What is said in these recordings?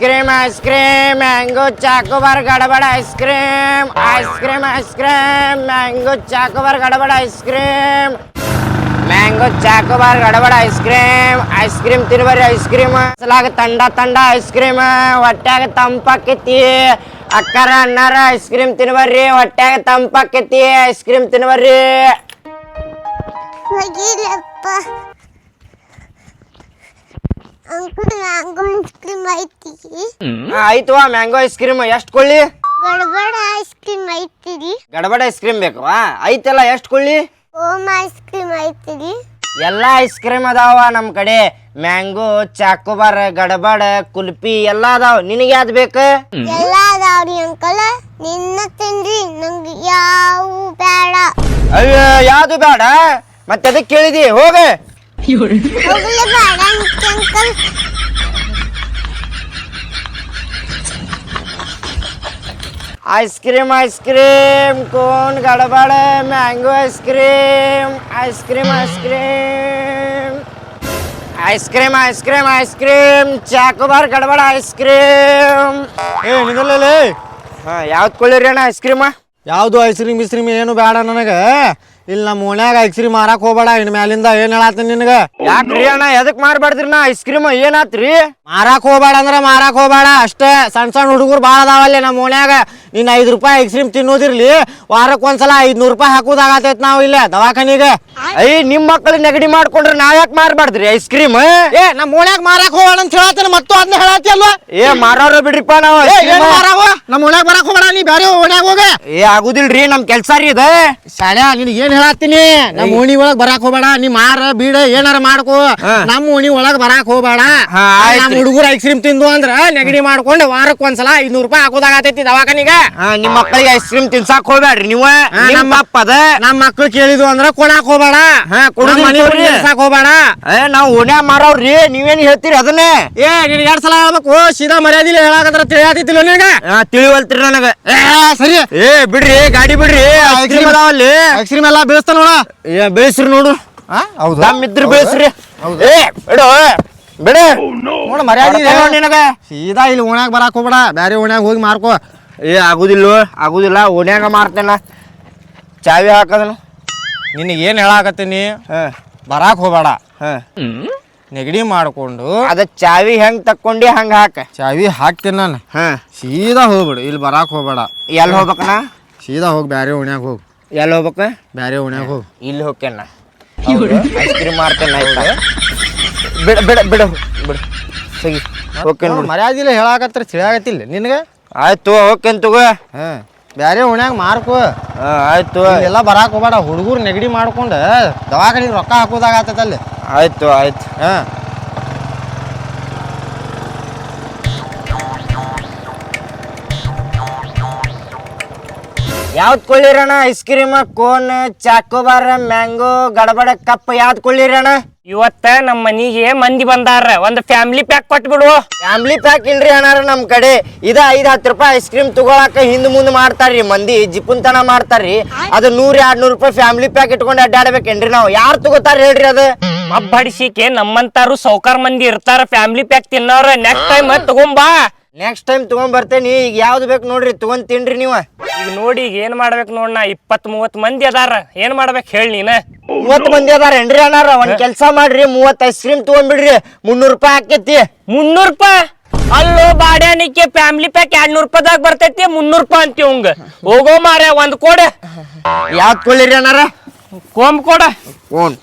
Cream ice cream mango choco bar gadbad ice cream ice cream ice cream mango choco bar gadbad ice cream mango choco bar gadbad ice cream ice cream ತಿನ್ಬರ್ರಿ ice cream ಸಲಾಗ ತಂಡ ತಂಡ ice cream ಹೊಟ್ಯಾಗ ತಂಪಾಕೈತಿ ಅಕ್ಕರ ಅಣ್ಣಾರ ice cream ತಿನ್ಬರ್ರಿ ಹೊಟ್ಯಾಗ ತಂಪಾಕೈತಿ ಐಸ್ ಕ್ರೀಮ್ ತಿನ್ಬರ್ರಿ ಹೋಗಿಲ್ಲಪ್ಪ ಅಂಕಲ್ ಮ್ಯಾಂಗೋ ಐಸ್ ಕ್ರೀಮ್ ಐತಿ. ಆ, ಆಯ್ತು ಮ್ಯಾಂಗೋ ಐಸ್ ಕ್ರೀಮ್ ಎಷ್ಟು ಕೊಳ್ಳಿ ಗಡಬಡ ಐಸ್ ಕ್ರೀಮ್ ಐತಿರಿ ಗಡಬಡ ಐಸ್ ಕ್ರೀಮ್ ಬೇಕವಾ ಐತಲ್ಲ ಎಷ್ಟು ಕೊಳ್ಳಿ ಓಮ್ ಐಸ್ ಕ್ರೀಮ್ ಐತಿರಿ ಎಲ್ಲಾ ಐಸ್ ಕ್ರೀಮ್ ಅದಾವ ನಮ್ಮ ಕಡೆ. ಮ್ಯಾಂಗೋ ಚಾಕೋಬಾರ್ ಗಡಬಡ ಕುಲ್ಪಿ ಎಲ್ಲ ಅದಾವ. ನಿನಗೆ ಯಾವ್ದು ಬೇಕು? ಎಲ್ಲ ಅದಾವ್ರಿ ಅಂಕಲ್. ನಿನ್ನ ತಿನ್ರಿ ನಂಗೆ ಯಾವ ಬೇಡ. ಅಯ್ಯೋ ಯಾವ್ದು ಬೇಡ? ಮತ್ತೆ ಅದಕ್ಕೆ ಕೇಳಿದಿ ಹೋಗ. ಹೋಗ್ಲೇ ಬೇಡ Nitya uncle ice cream ice cream cone gadbad mango ice cream ice cream ice cream ice cream ice cream ice cream choco bar gadbad ice cream ಏ ನಿಗಲ್ಲೇ ಹಾಂ ಯಾವ್ದು ಕೊಳ್ಳಿರಿ ಅಣ್ಣ ಐಸ್ ಕ್ರೀಮ ಯಾವುದು ಐಸ್ ಕ್ರೀಮ್ ಬಿಸ್ ಕ್ರೀಮ್ ಏನು ಬೇಡ ನನಗೆ ಇಲ್ಲಿ ನಮ್ಮ ಓಣ್ಯಾಗ ಐಸ್ ಕ್ರೀಮ್ ಮಾರಕ್ ಹೋಗ್ಬೇಡ ಇನ್ ಮ್ಯಾಲಿಂದ ಏನ್ ಹೇಳತ್ತೀನಿ ನಿನಗ? ಯಾಕ್ರಿ ಅಣ್ಣ ಎದಕ್ ಮಾರ್ಬಾರ್ದ್ರಿ ನಾ ಐಸ್ ಕ್ರೀಮ್ ಏನಾತ್ರಿ? ಮಾರಾಕ್ ಹೋಗ್ಬೇಡ ಅಂದ್ರ ಮಾರಾಕ್ ಹೋಗ್ಬೇಡ. ಅಷ್ಟೇ ಸಣ್ಣ ಸಣ್ಣ ಹುಡುಗರು ಭಾಳ ಅದಾವಲ್ಲಿ ನಮ್ಮ ಓಣ್ಯಾಗ. ನೀನ್ ಐದ್ ರೂಪಾಯಿ ಐಸ್ ಕ್ರೀಮ್ ತಿನ್ನೋದಿರ್ಲಿ ವಾರಕ್ ಒಂದ್ಸಲ ಐದ್ನೂರು ರೂಪಾಯಿ ಹಾಕೋದಾಗತೈತ್ ನಾವು ಇಲ್ಲೇ ದವಾಖಾನಿಗ. ಐ ನಿಮ್ ಮಕ್ಕಳು ನೆಗಡಿ ಮಾಡ್ಕೊಂಡ್ರೆ ನಾ ಯಾಕೆ ಮಾರ್ಬಾರ್ದ್ರಿ ಐಸ್ ಕ್ರೀಮ್ ಏ ನಮ್ಮ ಓಣ್ಯಾಗ ಮಾರಾಕ್ ಹೋಗೋಣ ಅಂತ ಹೇಳತ್ತೇನೆ ಮತ್ತು ಅದನ್ನ ಹೇಳತ್ತಿ ಅಲ್ವಾ? ಏ ಮಾರೋರು ಬಿಡ್ರಿಪ್ಪ ನಾವು ಮಾರಾವ? ನಮ್ಮ ಓಣ್ಯಾಗ ಮಾರಕ್ ಹೋಗೋಣ ನೀ ಬೇರೆ ಓಣ್ಯಾಗ ಹೋಗ. ಏ ಆಗುದಿಲ್ರಿ ನಮ್ ಕೆಲ್ಸ ರೀ ಇದ. ಶಾಲೆ ನಿನಗೆ ಏನ್ ಹೇಳತ್ತೀನಿ. ನಮ್ಮ ಓಣಿ ಒಳಗ್ ಬರಾಕ್ ಹೋಗ್ಬೇಡ. ನೀ ಮಾರ ಬೀಡ ಏನಾರ ಮಾಡ್ಕೋ. ನಮ್ಮ ಓಣಿ ಒಳಗ್ ಬರಾಕ್ ಹೋಗ್ಬೇಡ. ನಮ್ ಹುಡುಗರ ನಮ್ಮ ಹುಡುಗರು ಐಸ್ ಕ್ರೀಮ್ ತಿಂದು ಅಂದ್ರ ನೆಗಡಿ ಮಾಡ್ಕೊಂಡು ವಾರಕ್ ಒಂದ್ಸಲ ಐನೂರು ರೂಪಾಯಿ ಹಾಕೋದಾಗತೈತಿ ದವಾಖಾನಿಗ. ಹಾ, ನಿಮ್ ಮಕ್ಕಳಿಗೆ ಐಸ್ ಕ್ರೀಮ್ ತಿನ್ಸಾಕ್ ಹೋಗ್ಬೇಡ್ರಿ ನೀವ. ನಿಮ್ಮ ನಮ್ಮ- ಅಪ್ಪ ಅದ. ನಮ್ಮ ಮಕ್ಳು ಕೇಳಿದ್ವು ಅಂದ್ರ ಕೊಡಾಕ್ ಹೋಗ್ಬೇಡ. ನಮ್ಮ. ನಿಲ್ಸಾಕ್ ಹೋಗ್ಬೇಡ. ಏ ನಾವ್ ಓಣ್ಯಾಗ ಮಾರವ್ರಿ. ನೀವೇನ್ ಹೇಳ್ತೀರಿ ಅದನ್ನೇ? ಏ ನೀನ್ ಎರಡ್ ಸಲ ಹೇಳ್ಬೇಕು. ಸೀದಾ ಮರ್ಯಾದಿಲ್ಲ ಹೇಳಾಕತ್ರ ತಿಳಿಯಾತಿತ್ತಿಲ್ಲ ನಿನಗ? ತಿಳಿವಲ್ತಿರಿ ನನಗ. ಸರಿ. ಏ ಬಿಡ್ರಿ ಗಾಡಿ ಬಿಡ್ರಿ. ಐಸ್ ಕ್ರೀಮ್ ಅದಾವಲ್ಲಿ. ಐಸ್ ಕ್ರೀಮ್ ಎಲ್ಲ ಬೀಳಿಸ್ತ ನೋಡ. ಏ ಬೆಳೆಸ್ರಿ ನೋಡು. ಹೌದು? ದಮ್ ಇದ್ರ ಬೆಳೆಸ್ರಿ. ಏ ಬಿಡು ಬಿಡು. ನೋಡ ಮರ್ಯಾದಿ ನಿನಗ. ಸೀದಾ ಇಲ್ಲಿ ಓಣ್ಯಾಗ ಬರಾಕ್ ಹೋಗ್ಬೇಡ. ಬ್ಯಾರೆ ಓಣ್ಯಾಗ ಹೋಗಿ ಮಾರ್ಕೋ. ಏ ಆಗುದಿಲ್ಲ ಆಗುದಿಲ್ಲ. ಓಣ್ಯಾಗ ಮಾರ್ತೇನ. ಚಾವಿ ಹಾಕದನು. ನಿನಗೆ ಏನ್ ಹೇಳಾಕತ್ತೀನಿ? ಹಾ. ಬರಾಕ್ ಹೋಗ್ಬೇಡ. ಹಾ. ನೆಗಡಿ ಮಾಡ್ಕೊಂಡು. ಅದ ಚಾವಿ ಹೆಂಗ್ ತಕ್ಕೊಂಡಿ ಹಂಗ ಹಾಕ. ಚಾವಿ ಹಾಕ್ತೀನಿ ನಾನು. ಹಾ. ಸೀದಾ ಹೋಗ್ಬಿಡು. ಇಲ್ಲಿ ಬರಾಕ್ ಹೋಗ್ಬೇಡ. ಎಲ್ಲಿ ಹೋಗ್ಬೇಕಣ್ಣ ಸೀದಾ ಹೋಗಿ ಬ್ಯಾರೆ ಓಣ್ಯಾಗ ಹೋಗು. ಎಲ್ಲಿ ಹೋಗ್ಬೇಕ? ಬ್ಯಾರೆ ಓಣ್ಯಾಗ ಹೋಗಿ. ಇಲ್ಲಿ ಹೋಗ್ತೇನ ಐಸ್ ಕ್ರೀಮ್ ಮಾರ್ತೇನೆ ಆಯ್ತಾ ಬಿಡ ಬಿಡ ಬಿಡ ಬಿಡ. ಸಗಿ ಹೋಗ್ತೇನೆ ಬಿಡು. ಮರ್ಯಾದಿಲ್ಲ ಹೇಳಾಕತ್ರ ತಿಳಿಯಾಕತ್ತಿಲ್ಲ. ನಿನಗೆ? ಆಯ್ತು ಹೋಗ್ತೇನೆ ತಗೋ. ಹಾ ಬ್ಯಾರೆ ಓಣ್ಯಾಗ ಮಾರ್ಕೋ. ಆಯ್ತು. ಎಲ್ಲ ಬರಾಕ್ ಹೋಗ್ಬೇಡ ಹುಡುಗರು ನೆಗಡಿ ಮಾಡ್ಕೊಂಡು ದವಾಖಾನಿಗೆ ರೊಕ್ಕ ಹಾಕೋದಾಗತ್ತೈತೆ ಅಲ್ಲಿ ಆಯ್ತು ಆಯ್ತು. ಹಾ. ಯಾವ್ದು ಕೊಳ್ಳಿರಣ ice cream cone chocobar mango gadbad cup ಯಾವ್ದು ಕೊಳ್ಳಿರಣ ಇವತ್ತ ನಮ್ಮ ಮನಿಗೆ ಮಂದಿ ಬಂದಾರ ಒಂದು ಫ್ಯಾಮಿಲಿ ಪ್ಯಾಕ್ ಕೊಟ್ಬಿಡು. ಫ್ಯಾಮಿಲಿ ಪ್ಯಾಕ್ ಇಲ್ರಿ ಅಣ್ಣ ನಮ್ ಕಡೆ. ಇದ ಐದ್ ಹತ್ತು ರೂಪಾಯಿ ಐಸ್ ಕ್ರೀಮ್ ತಗೊಳಕ ಹಿಂದ್ ಮುಂದ್ ಮಾಡ್ತಾರ್ರಿ ಮಂದಿ. ಜಿಪುನ್ತನ ಮಾಡ್ತಾರ್ರಿ. ಅದು ನೂರ್ ಎರಡ್ ನೂರ್ ರೂಪಾಯಿ ಫ್ಯಾಮಿಲಿ ಪ್ಯಾಕ್ ಇಟ್ಕೊಂಡು ಅಡ್ಡಾಡ್ಬೇಕೇನ್ರಿ ನಾವು. ಯಾರ್ ತಗೋತಾರ ಹೇಳ್ರಿ ಅದು? ಮಬ್ಬಡಿಸಿಕೆ ನಮ್ಮಂತಾರು ಸೌಕರ್ ಮಂದಿ ಇರ್ತಾರ. ಫ್ಯಾಮಿಲಿ ಪ್ಯಾಕ್ ತಿನ್ನೋರ. ನೆಕ್ಸ್ಟ್ ಟೈಮ್ ತಗೊಂಬಾ. ನೆಕ್ಸ್ಟ್ ಟೈಮ್ ತಗೊಂಡ್ ಬರ್ತೇನೆ ಈಗ ಯಾವ್ದು ಬೇಕು ನೋಡ್ರಿ ತಗೊಂಡ್ ತಿನ್ರಿ ನೀವ. ಈಗ ನೋಡಿ ಈಗ ಏನ್ ಮಾಡ್ಬೇಕು ನೋಡ್ನಾ ಇಪ್ಪತ್ ಮೂವತ್ ಮಂದಿ ಅದಾರ. ಏನ್ ಮಾಡ್ಬೇಕು ಹೇಳಿ ನೀನ? ಮೂವತ್ ಮಂದಿ ಅದಾರೇನ್ರಿ ಅಣ್ಣಾರ? ಒಂದ್ ಕೆಲ್ಸ ಮಾಡ್ರಿ ಮೂವತ್ ಐಸ್ ಕ್ರೀಮ್ ತಗೊಂಡ್ಬಿಡ್ರಿ ಮುನ್ನೂರ್ ರೂಪಾಯಿ ಹಾಕೈತಿ ಮುನ್ನೂರ್ ರೂಪಾಯಿ? ಅಲ್ಲೋ ಬಾಡ್ಯಾನಿಕ್ಕೆ ಫ್ಯಾಮಿಲಿ ಪ್ಯಾಕ್ ಎರಡ್ ನೂರ್ ರೂಪಾಯಿದಾಗ ಬರ್ತೈತಿ ಮುನ್ನೂರ್ ರೂಪಾಯಿ ಅಂತೀವಿ ಹಂಗ. ಹೋಗೋ ಮಾರ ಒಂದ್ ಕೊಡ. ಯಾವ್ದು ಕೊಳ್ಳಿರಿ ಅಣ್ಣಾರ? ಕೋಂಬ್ ಕೊಡ. ಓನ್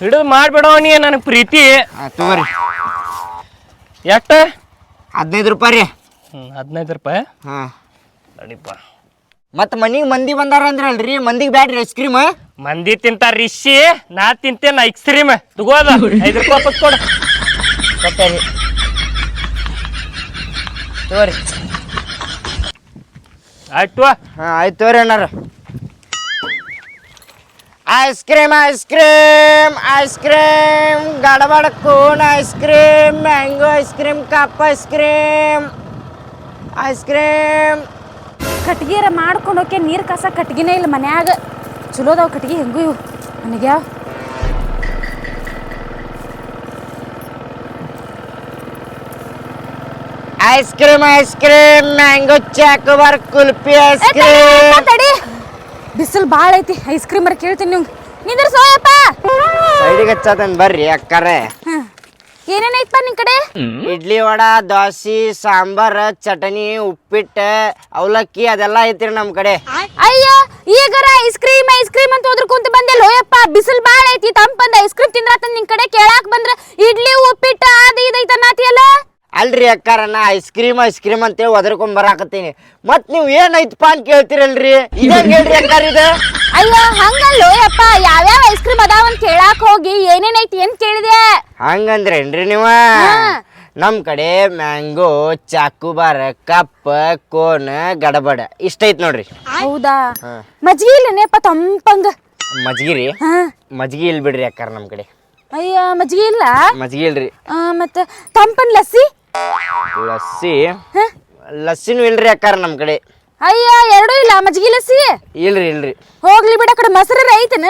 ಹಿಡಿದು ಮಾಡ್ಬಿಡೋ ನೀ ನನ್ ಪ್ರೀತಿ. ತಗೋರಿ. ಎಷ್ಟ ಹದಿನೈದು ರೂಪಾಯಿ ರೀ. ಹದಿನೈದು ರೂಪಾಯಿ? ಹಾ. ನಡಿಪ ಮತ್ ಮನಿಗ್ ಮಂದಿ ಬಂದಾರ ಅಂದ್ರಲ್ರಿ ಮಂದಿಗ್ ಬ್ಯಾಡ್ರಿ ಐಸ್ ಕ್ರೀಮ್ ಮಂದಿ ತಿಂತಾರ ರಿಶಿ ನಾ ತಿಂತೇನ ಐಸ್ ಕ್ರೀಮ್ ತಗೋದ ಐದು ರೂಪಾಯಿ ಕೊಟ್ಟು ಕೊಡು. ಕೊಟ್ಟೇರಿ ತಗೋರಿ. ಆಯ್ತು ಹಾಂ ಆಯ್ತು ತಗೋರಿ ಅಣ್ಣಾರ ice cream ice cream ice cream gadbad cone ice cream mango ice cream cup ice cream ice cream ಕಟ್ಗಿರ ಮಾಡ್ಕೊಂಡು ಹೋಕೆ ನೀರು ಕಸ ಕಟ್ಗಿನೇ ಇಲ್ಲ ಮನ್ಯಾಗ. ಚಲೋದವ್ ಕಟ್ಗಿ ಹೆಂಗೂ ಇವು ನನಗೆ. ಯಾವ ice cream ice cream mango chocobar kulfi ice ಏ, ತಡಿ, ಕ್ರೀಮ್ ಯಪ್ಪ, ತಡಿ. ಬಿಸಿಲು ಭಾಳ ಐತಿ ಐಸ್ ಕ್ರೀಮ್ ಕೇಳ್ತೀನಿ ನಿಮ್ಗೆ. ನಿಂದ್ರ ಸೋಯಪ್ಪ ಸೈಡಿಗೆ ಹಚ್ಚತನ್ ಬರ್ರಿ ಅಕ್ಕರೆ. ಏನೇನೈತಪ್ಪ ನಿನ್ ಕಡೆ? ಇಡ್ಲಿ ವಡಾ ದೋಸೆ ಸಾಂಬಾರ್ ಚಟನಿ ಉಪ್ಪಿಟ್ಟು ಅವಲಕ್ಕಿ ಅದೆಲ್ಲ ಐತ್ರಿ ನಮ್ ಕಡೆ. ಅಯ್ಯೋ ಈಗರ ಐಸ್ ಕ್ರೀಮ್ ಐಸ್ ಕ್ರೀಮ್ ಅಂತ ಹೋದ್ರ ಕುಂತ ಬಂದೆ. ಲೋಯಪ್ಪ ಬಿಸಿಲು ಭಾಳ ಐತಿ ತಂಪಂದ ಐಸ್ ಕ್ರೀಮ್ ತಿಂದ್ರಾತ ನಿನ್ ಕಡೆ ಕೇಳಾಕ್ ಬಂದ್ರ. ಇಡ್ಲಿ ಉಪ್ಪಿಟ್ಟು ಅದು ಇದೈತ ನಾತಿಯಲ್ಲ? ಅಲ್ರಿ ಅಕ್ಕಾರ ನಾ ಐಸ್ ಕ್ರೀಮ್ ಐಸ್ ಕ್ರೀಮ್ ಅಂತೇಳಿ ಒದರ್ಕೊಂಡ್ ಬರಾಕತ್ತೀನಿ. ಮತ್ ನೀವ್ ಏನ್ ಐತಪ್ಪ ಅಂತ ಕೇಳ್ತಿರಲ್ರಿ? ಇದಂಗ್ ಹೇಳ್ರಿ ಅಕ್ಕಾರ ಇದು? ಅಯ್ಯೋ ಹಂಗಲ್ಲೋ ಅಪ್ಪ ಯಾವ್ಯಾವ ಐಸ್ ಕ್ರೀಮ್ ಅದಾವ ಅಂತ ಕೇಳಾಕ್ ಹೋಗಿ ಏನೇನೈತಿ ಅಂತ ಕೇಳಿದೆ. ಹಂಗಂದ್ರೆ ಏನ್ರಿ ನೀವ ನಮ್ ಕಡೆ mango choco bar cup cone gadbad ಇಷ್ಟ ಐತ್ ನೋಡ್ರಿ. ಹೌದಾ? ಮಜ್ಗಿ ಇಲ್ಲನೇಪ್ಪ ತಂಪಂಗ? ಮಜ್ಗಿರಿ ಹಾ. ಮಜ್ಗಿ ಇಲ್ ಬಿಡ್ರಿ ಅಕ್ಕಾರ ನಮ್ ಕಡೆ. ಅಯ್ಯ ಮಜ್ಗಿ ಇಲ್ಲ? ಮಜ್ಗಿ ಇಲ್ರಿ. ಆ, ಮತ್ತ ತಂಪನ್ ಲಸ್ಸಿ? ಲಸ್ಸಿ. ಹ? ಲಸ್ಸಿನೂ ಇಲ್ರಿ ಅಕ್ಕಾರ ನಮ್ ಕಡೆ. ಅಯ್ಯ ಎರಡೂ ಇಲ್ಲ ಮಜ್ಗಿ ಲಸ್ಸಿ? ಇಲ್ರಿ ಇಲ್ರಿ. ಹೋಗ್ಲಿ ಬಿಡ ಕಡೆ ಮೊಸರು ಐತನ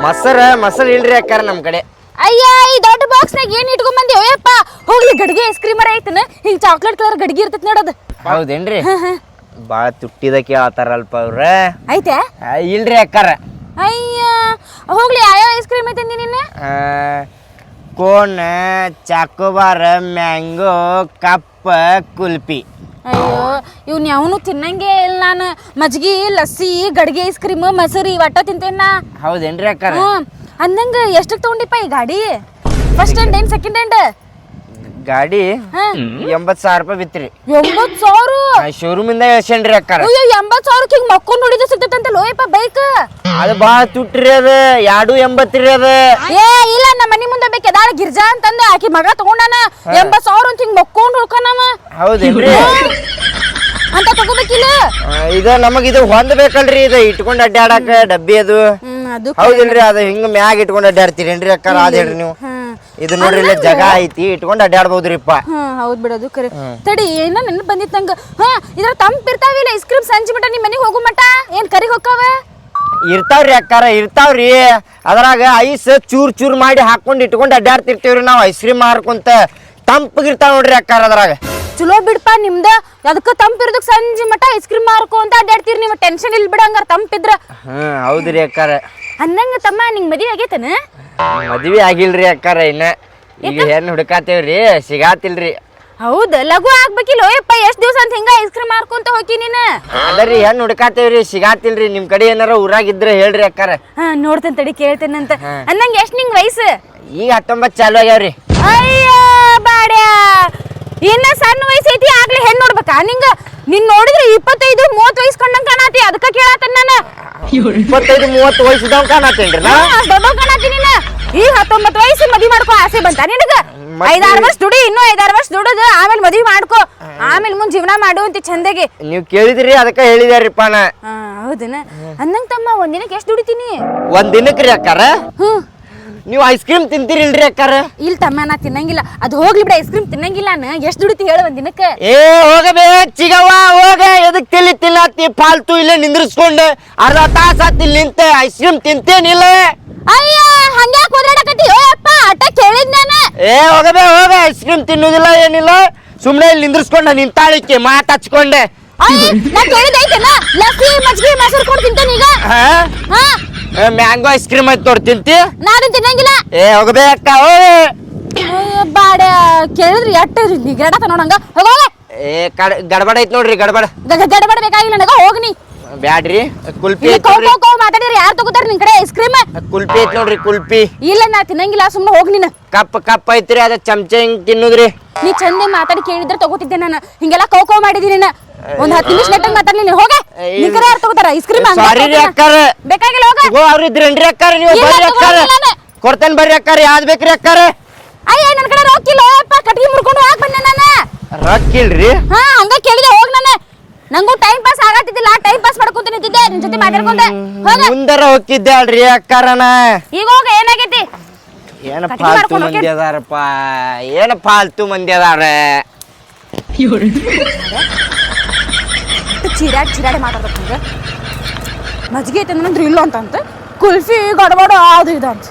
ಮಸರ ಮೊಸರ ಇಲ್ರಿ ಅಕ್ಕಾರ ನಮ್ ಕಡೆ. ಅಯ್ಯ ಈ ದೊಡ್ಡ ಬಾಕ್ಸ್ ನಾಗ ಏನ್ ಇಟ್ಕೊಂಡ್ ಬಂದಿ ಓಯಪ್ಪ ಹೋಗ್ಲಿ ಗಡಿಗೆ ಐಸ್ ಕ್ರೀಮ್ ಐತನ ಹಿಂಗ್ ಚಾಕ್ಲೇಟ್ ಕಲರ್ ಗಡಿಗೆ ಇರ್ತೈತಿ ನೋಡೋದು ಹೌದೇನ್ರಿ? ಬಾಳ ತುಟ್ಟಿದ ಕೇಳತ್ತಾರಲ್ಪ ಅವ್ರ. ಐತೆ ಆ, ಇಲ್ರಿ ಅಕ್ಕಾರ. ಅಯ್ಯ ಹೋಗ್ಲಿ ಯಾವ ಐಸ್ ಕ್ರೀಮ್ ಐತೆ ನಿನ್ನೆ? ಆ, cone choco bar mango cup kulfi. ಅಯ್ಯೋ ಇವ್ನ ಯಾವನು ತಿನ್ನಂಗೆ ಇಲ್ಲ ನಾನು. ಮಜ್ಗಿ ಲಸ್ಸಿ ಗಡಿಗೆ ಐಸ್ ಕ್ರೀಮ್ ಮೊಸರಿ ಒಟ್ಟ ತಿಂತೇನ ಹೌದೇನ್ರಿ ಅಕ್ಕ ಹ್ಞೂ ಅಂದಂಗ ಎಷ್ಟಕ್ಕೆ ತಗೊಂಡಿಪ್ಪ ಈ ಗಾಡಿ? ಫಸ್ಟ್ ಹ್ಯಾಂಡ್ ಏನ್ ಸೆಕೆಂಡ್ ಹ್ಯಾಂಡ್ ಗಾಡಿ ಎಂಬತ್ ಸಾವಿರ ರೂಪಾಯಿ ಬಿತ್ರಿ. ಎಂಬತ್ ಸಾವಿರ? ಶೋರೂಮ್ ಇಂದ ಹೇಳ್ಸೇನ್ರಿ ಅಕ್ಕಾರ. ಅಯ್ಯೋ ಎಂಬತ್ ಸಾವಿರಕ್ಕೆ ಹಿಂಗ್ ಮಕ್ಕೊಂಡ್ ಹೊಡಿದ ಸಿಗ್ತೈತಂತ ಲೋಯಪ್ಪ ಬೈಕ್. ಅದು ಬಾ ತುಟ್ರಿ ಅದ ಎರಡು ಎಂಬತ್ತ್ರಿ ಅದ. ಏ ಇಲ್ಲ ನಮ್ಮ ಮನಿ ಮುಂದೆ ಬೇಕು. ಎದಾಳ ಗಿರ್ಜಾ ಅಂತಂದ ಆಕಿ ಮಗ ತಗೊಂಡಾನ. ಎಂಬತ್ ಸಾವಿರ ಅಂತ ಹಿಂಗ್ ಮಕ್ಕೊಂಡ್ ಹೋಗ್ಕನವ ಹೌದೇನ್ರಿ? ಅಂತ ತಗೋಬೇಕಿಲ್ಲ ಇದು ನಮಗ್ ಇದು ಹೊಂದ್ಬೇಕಲ್ರಿ ಇದು ಇಟ್ಕೊಂಡ್ ಅಡ್ಡಾಡಕ ಡಬ್ಬಿ ಅದು. ಹೌದಿಲ್ರಿ ಅದ ಹಿಂಗ ಮ್ಯಾಗ ಇಟ್ಕೊಂಡ್ ಅಡ್ಡಾಡ್ತೀರೇನ್ರಿ ಅಕ್ಕಾರ ಅದ ಹೇಳ್ರಿ ನೀವು. ಇದು ನೋಡ್ರಿ ಇಲ್ಲ ಜಾಗ ಐತಿ ಇಟ್ಕೊಂಡು ಅಡ್ಡಾಡ್ಬೋದ್ರಿಪ್ಪ ಹೌದ್ ಬಿಡೋದು ಕರೆ ತಡಿ ಏನೋ ನೆನಪು ಬಂದಿತ್ತು ನಂಗೆ ಹಾ ಇದ್ರ ತಂಪ್ ಇರ್ತಾವಿಲ್ಲ ಐಸ್ ಕ್ರೀಮ್ ಸಂಜೆ ಮಟ ನಿಮ್ ಮನೆಗೆ ಹೋಗು ಮಟ? ಏನ್ ಕರಿ ಹೊಕ್ಕಾವ? ಇರ್ತಾವ್ರಿ ಅಕ್ಕಾರ ಇರ್ತಾವ್ರಿ. ಅದ್ರಾಗ ಐಸ್ ಚೂರ್ ಚೂರ್ ಮಾಡಿ ಹಾಕೊಂಡ್ ಇಟ್ಕೊಂಡ್ ಅಡ್ಡಾಡ್ತಿರ್ತೀವ್ರಿ ನಾವ್ ಐಸ್ ಕ್ರೀಮ್ ಮಾರ್ಕೊಂತ ತಂಪಗಿರ್ತಾವ ನೋಡ್ರಿ ಅಕ್ಕಾರ ಅದ್ರಾಗ. ಚಲೋ ಬಿಡ್ಪ ನಿಮ್ದ. ಅದಕ್ಕ ತಂಪ್ ಇರೋದಕ್ ಸಂಜೆ ಮಟ ಐಸ್ ಕ್ರೀಮ್ ಮಾರ್ಕೊ ಅಂತ ಅಡ್ಡಾಡ್ತೀರಿ ನೀವು ಟೆನ್ಷನ್ ಇಲ್ ಬಿಡಂಗಾರ ತಂಪಿದ್ರ ಹ್ಮ್ ಹೌದ್ರಿ ಅಕ್ಕಾರ. ಅಂದಂಗ ತಮ್ಮ ನಿಂಗ್ ಮದುವೆ ಆಗೈತನ? ಮದ್ವಿ ಆಗಿಲ್ರಿ ಅಕ್ಕಾರ ಇನ್ನ. ಈಗ ಹೆಣ್ಣು ಹುಡುಕಾತೇವ್ರಿ ಸಿಗಾತಿಲ್ರಿ. ಹೌದ ಲಘು ಆಗ್ಬೇಕಿಲ್ಲ ಯಪ್ಪ ಎಷ್ಟ್ ದಿವಸ ಅಂತ ಹಿಂಗ ಐಸ್ ಕ್ರೀಮ್ ಮಾರ್ಕೊಂತ ಹೋಗಿ ನೀನ? ಅದರಿ ಹೆಣ್ಣು ಹುಡುಕಾತೇವ್ರಿ ಸಿಗಾತಿಲ್ರಿ. ನಿಮ್ ಕಡೆ ಏನಾರ ಊರಾಗಿದ್ರೆ ಹೇಳ್ರಿ ಅಕ್ಕಾರ. ಹಾ ನೋಡ್ತೇನೆ ತಡಿ ಕೇಳ್ತೇನಂತ. ಅಂದಂಗ ಎಷ್ಟ್ ನಿಂಗ್ ವಯಸ್ಸು? ಈಗ ಹತ್ತೊಂಬತ್ ಚಾಲು ಆಗ್ಯಾವ್ರಿ. ಅಯ್ಯ ಬಾಡ್ಯಾ. ಇನ್ನ ಸಣ್ಣ ವಯಸ್ಸೈತಿ ಐತಿ ಆಗ್ಲೇ ಹೆಣ್ ನೋಡ್ಬೇಕಾ? ನಿಂಗ ನಿನ್ ನೋಡಿದ್ರೆ ಇಪ್ಪತ್ತೈದು ಮೂವತ್ತು ವಯಸ್ಸು ಕಂಡಂಗ್ ಕಾಣತಿ ಅದಕ್ಕ ಕೇಳತ್ತ ನಾನು. ಇಪ್ಪತ್ತೈದು ಮೂವತ್ತು ವಯಸ್ಸಿದವ್ ಕಾಣತ್ತೇನ್ರಿ ನಾ? ದೊಡ್ಡ ಕಾಣತಿ ನೀನ. ಈಗ ಹತ್ತೊಂಬತ್ತು ವಯಸ್ಸು ಮದ್ವಿ ಮಾಡ್ಕೋ ಆಸೆ ಬಂತ ನಿನಗ? ಐದಾರು ವರ್ಷ ದುಡಿ ಇನ್ನೂ ಐದಾರು ವರ್ಷ ದುಡದು ಆಮೇಲೆ ಮದ್ವಿ ಮಾಡ್ಕೋ. ಆಮೇಲೆ ಮುಂದ್ ಜೀವನ ಮಾಡು ಅಂತ ಚಂದಗೆ. ನೀವ್ ಕೇಳಿದ್ರಿ ಅದಕ್ಕ ಹೇಳಿದಾರಿಪ್ಪ ನಾ. ಹೌದನ ಅಂದಂಗ ತಮ್ಮ ಒಂದಿನಕ್ಕೆ ದಿನಕ್ಕೆ ಎಷ್ಟು ದುಡಿತೀನಿ? ಒಂದ್ ದಿನಕ್ರಿ ಅಕ್ಕಾರ? ಹ್ಮ್. ನೀವು ಐಸ್ ಕ್ರೀಮ್ ತಿಂತೀರಿಲ್ರಿ ಅಕ್ಕಾರ? ಇಲ್ಲ ತಮ್ಮ ನಾ ತಿನ್ನಂಗಿಲ್ಲ. ಅದು ಹೋಗ್ಲಿ ಬಿಡ ಐಸ್ ಕ್ರೀಮ್ ತಿನ್ನಂಗಿಲ್ಲ ನಾ ಎಷ್ಟು ದುಡಿತಿ ಹೇಳು ಒಂದ್ ದಿನಕ್ಕೆ? ಏ ಹೋಗಬೇ ಚಿಗವ್ವ ಹೋಗ. ಎದಕ್ ತಿಳಿ ತಿನ್ನತ್ತಿ ಫಾಲ್ತು ಇಲ್ಲೇ ನಿಂದ್ರಿಸ್ಕೊಂಡು ಅರ್ಧ ತಾಸ ಆತ್ ಇಲ್ಲಿ ನಿಂತ ಐಸ್ ಕ್ರೀಮ್ ತಿಂತೇನಿಲ್ಲ. ಅಯ್ಯ ಹಂಗ್ಯಾಕ್ ಓದಾಡಕತ್ತಿ ಅಪ್ಪ ಆಟ ಕೇಳಿದ್ ನಾನು. ಏ ಹೋಗಬೇ ಹೋಗ. ಐಸ್ ಕ್ರೀಮ್ ತಿನ್ನೋದಿಲ್ಲ ಏನಿಲ್ಲ. ಸುಮ್ಮನೆ ಇಲ್ಲಿ ನಿಂದ್ರಿಸ್ಕೊಂಡ ನಿಂತಾಳಿಕೆ ಮಾತ್ ಹಚ್ಕೊಂಡೆ. ಅಯ್ಯ ನಾ ಕೇಳಿದೈತೆನ ಲಸ್ಸಿ ಮಜ್ಜಿಗೆ ಮೊಸರು ಕೊಡ್ ತಿಂತೇನೆ ಈಗ. ಹಾ? ಹಾ? ಮ್ಯಾಂಗೋ ಐಸ್ ಕ್ರೀಮ್ ಐತಿ ನೋಡ್ ತಿಂತಿ? ನಾನು ತಿನ್ನಂಗಿಲ್ಲ. ಏ ಹೋಗಬೇ ಅಕ್ಕ ಹೋಗಿ. ಅಯ್ಯ ಬಾಡ ಕೇಳಿದ್ರಿ ಎಟ್ಟ ನಿಗಡತ ನೋಡಂಗ ಹೋಗೋಗ ಏ ಗಡ್ಬಡ ಐತಿ ನೋಡ್ರಿ ಗಡಬಡ. ಗಡಬಡ ಬೇಕಾಗಿಲ್ಲ ನನಗ ಹೋಗ್ನಿ ಬ್ಯಾಡ್ರಿ. ಕುಲ್ಪಿ ಇಲ್ಲಿ ಐತ್ ಕೌ ನೋಡ್ರಿ ಕೌ ಕೌ ಮಾತಾಡಿರಿ ಯಾರು ತಗೋತಾರ ನಿನ್ ಕಡೆ ಐಸ್ ಕ್ರೀಮ್ ಕುಲ್ಪಿ ಐತ್ ನೋಡ್ರಿ ಕುಲ್ಪಿ. ಇಲ್ಲ ನಾ ತಿನ್ನಂಗಿಲ್ಲ ಸುಮ್ಮನೆ ಹೋಗ್ ನೀನು. ಕಪ್ ಕಪ್ ಐತ್ರಿ ಅದ ಚಮಚ ಹಿಂಗ್ ತಿನ್ನುದ್ರಿ. ನೀ ಚಂದ ಮಾತಾಡಿ ಕೇಳಿದ್ರೆ ತಗೋತಿದ್ದೆ ನಾನು. ಹಿಂಗೆಲ್ಲ ಕೋ ಕೋ ಮಾಡಿದೀನಿ ನಾನು. ಒಂದ್ ಹತ್ತು ನಿಮಿಷ ನೆಟ್ಟಂಗ್ ಮಾತಾಡ್ಲಿಲ್ಲ ಹೋಗ. ನಿನ್ ಕಡೆ ಯಾರು ತಗೋತಾರ? ಐಸ್ ಕ್ರೀಮ್ ಸಾರಿ ರೀ ಅಕ್ಕಾರ. ಬೇಕಾಗಿಲ್ಲ ಹೋಗ. ಅವ್ರಿದ್ರೇನ್ರಿ ಅಕ್ಕಾರ ನೀವು? ಇಲ್ಲ, ಬರ್ರಿ ಅಕ್ಕಾರ. ತಗೊಳಲ್ಲ ನಾನು. ಕೊಡ್ತೇನೆ ಬರ್ರಿ ಅಕ್ಕಾರ ಯಾವ್ದು ಬೇಕ್ರಿ ಅಕ್ಕಾರ? ಅಯ್ಯ ನನ್ ಕಡೆ ರೊಕ್ಕಿಲ್ಲ. ಕಟ್ಗಿ ಮುರ್ಕೊಂಡು ಹೋಗ್ ಬಂದೆ ನಾನು. ರೊಕ್ಕಿಲ್ರಿ? ಹಾ ಹಂಗ ಕೇಳಿದೆ ಹೋಗ್ ನಾನು. ನಂಗೂ ಟೈಮ್ ಪಾಸ್ ಆಗತ್ತಿದ್ದಿಲ್ಲ ಟೈಮ್ ಪಾಸ್ ಮಾಡ್ಕೊಂತ ನಿಂತಿದ್ದೆ ನಿನ್ ಜೊತೆ ಮಾತಾಡ್ಕೊಂಡೆ. ಹೋಗ. ಮುಂದರ ಹೋಗಿದ್ದೆ ಅಲ್ರಿ ಅಕ್ಕರಣ ಈಗ ಹೋಗ ಏನಾಗೈತಿ? ಏನ ಫಾಲ್ತು ಮಂದಿ ಅದಾರಪ್ಪ. ಏನ ಫಾಲ್ತು ಮಂದಿ ಅದಾರ ಚಿರಾಡ್ ಚಿರಾಡಿ ಮಾತಾಡ್ಬೇಕು ಹಂಗ ಮಜ್ಜಿಗೆ ಐತೆ ಅಂದ್ರೆ ಇಲ್ಲ ಅಂತ ಅಂತ. ಕುಲ್ಫಿ ಗಡಬಡ ಅದು ಇದು ಅಂತ.